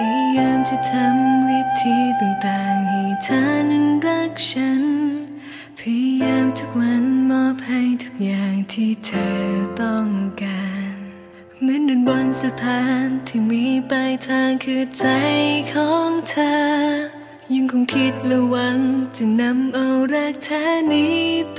พยายามจะทำวิธีต่างๆให้เธอนั้นรักฉัน พยายามทุกวันมอบให้ทุกอย่างที่เธอต้องการ เหมือนเดินบนสะพานที่มีปลายทางคือใจของเธอ ยังคงคิดและหวังจะนำเอารักแท้นี้ไป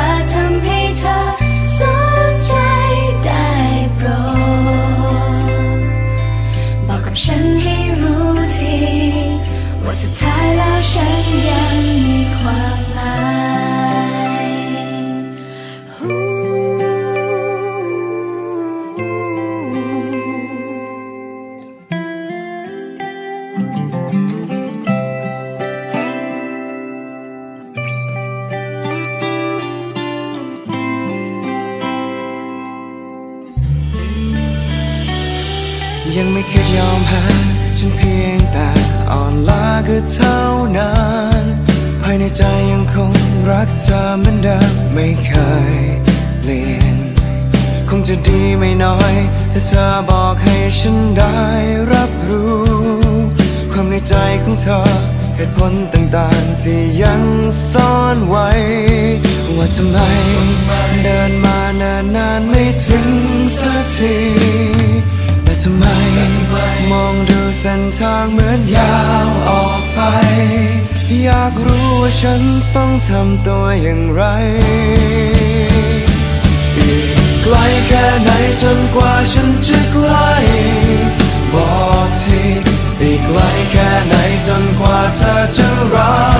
ว่าสุดท้ายแล้วฉันยังมีความหมายยังไม่คิดยอมแพ้ฉันเพียง เท่านั้นภายในใจยังคงรักเธอเหมือนเดิมไม่เคยเปลี่ยน คงจะดีไม่น้อยถ้าเธอบอกให้ฉันได้รับรู้ ความในใจของเธอเหตุผลต่างๆที่ยังซ่อนไว้ ว่าทำไมเดินมาเนิ่นนานไม่ถึงสักทีแต่ทำไมมองดูเส้นทางเหมือนยาว อยากรู้ว่าฉันต้องทำตัวอย่างไรอีกไกลแค่ไหนจนกว่าฉันจะใกล้บอกทีอีกไกลแค่ไหนจนกว่าเธอจะรัก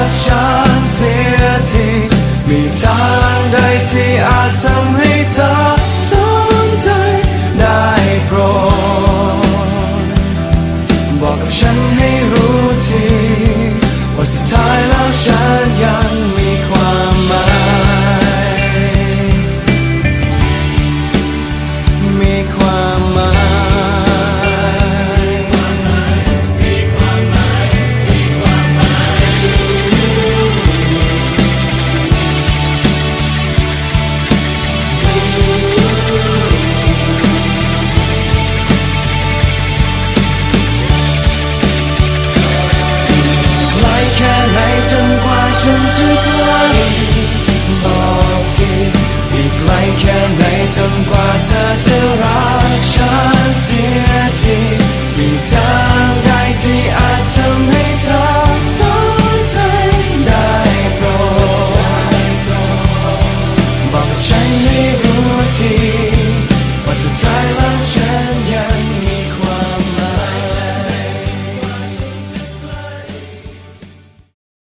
悬崖